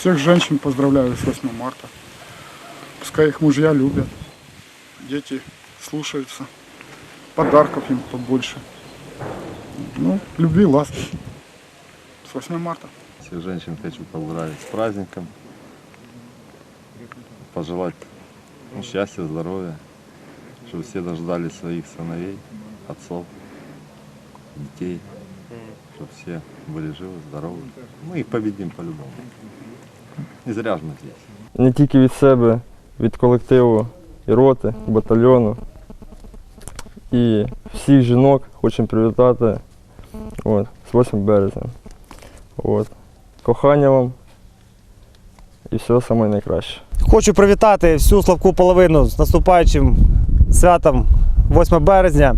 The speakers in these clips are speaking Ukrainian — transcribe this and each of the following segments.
Всех женщин поздравляю с 8 марта. Пускай их мужья любят. Дети слушаются. Подарков им побольше. Ну, любви, ласки. С 8 марта. Всех женщин хочу поздравить с праздником. Пожелать ну, счастья, здоровья, чтобы все дождались своих сыновей, отцов, детей, чтобы все были живы, здоровы. Мы их победим по-любому. Не зря здесь. не тільки від себе, від колективу і роти, і батальйону. І всіх жінок хочемо привітати от, з 8 березня. От. Кохання вам і всього самого найкраще. Хочу привітати всю слабку половину з наступаючим святом 8 березня.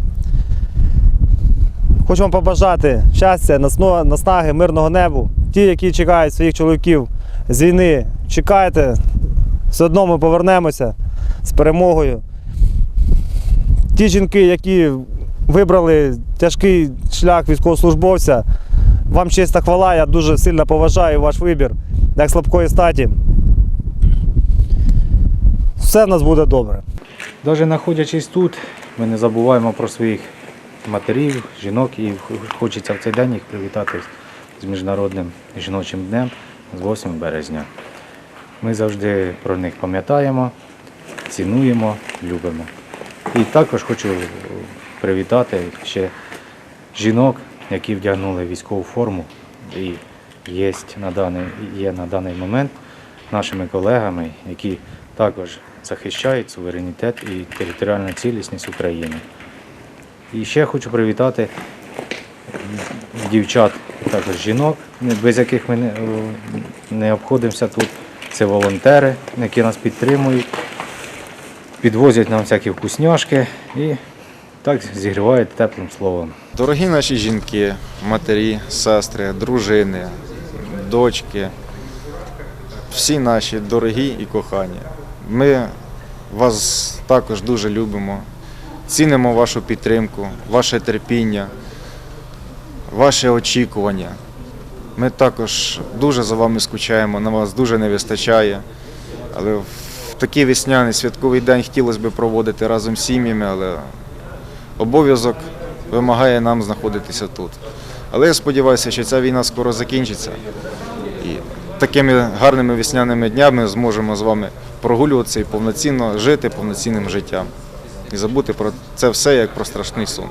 Хочу вам побажати щастя, наснаги, мирного небу. Ті, які чекають своїх чоловіків з війни, чекайте. Все одно ми повернемося з перемогою. Ті жінки, які вибрали тяжкий шлях військовослужбовця, вам честь та хвала. Я дуже сильно поважаю ваш вибір як слабкої статі. Все в нас буде добре. Навіть знаходячись тут, ми не забуваємо про своїх матерів, жінок і хочеться в цей день їх привітати з Міжнародним жіночим днем з 8 березня. Ми завжди про них пам'ятаємо, цінуємо, любимо. І також хочу привітати ще жінок, які вдягнули військову форму і є на даний, є на даний момент нашими колегами, які також захищають суверенітет і територіальну цілісність України. І ще хочу привітати дівчат, також жінок, без яких ми не, не обходимося тут. Це волонтери, які нас підтримують, підвозять нам всякі вкусняшки і так зігрівають теплим словом. Дорогі наші жінки, матері, сестри, дружини, дочки, всі наші дорогі і кохані. Ми вас також дуже любимо, цінимо вашу підтримку, ваше терпіння, ваше очікування. Ми також дуже за вами скучаємо, на вас дуже не вистачає. Але в такий весняний святковий день хотілося б проводити разом з сім'ями, але обов'язок вимагає нам знаходитися тут. Але я сподіваюся, що ця війна скоро закінчиться. І такими гарними весняними днями зможемо з вами прогулюватися і повноцінно жити повноцінним життям. І забути про це все як про страшний сон.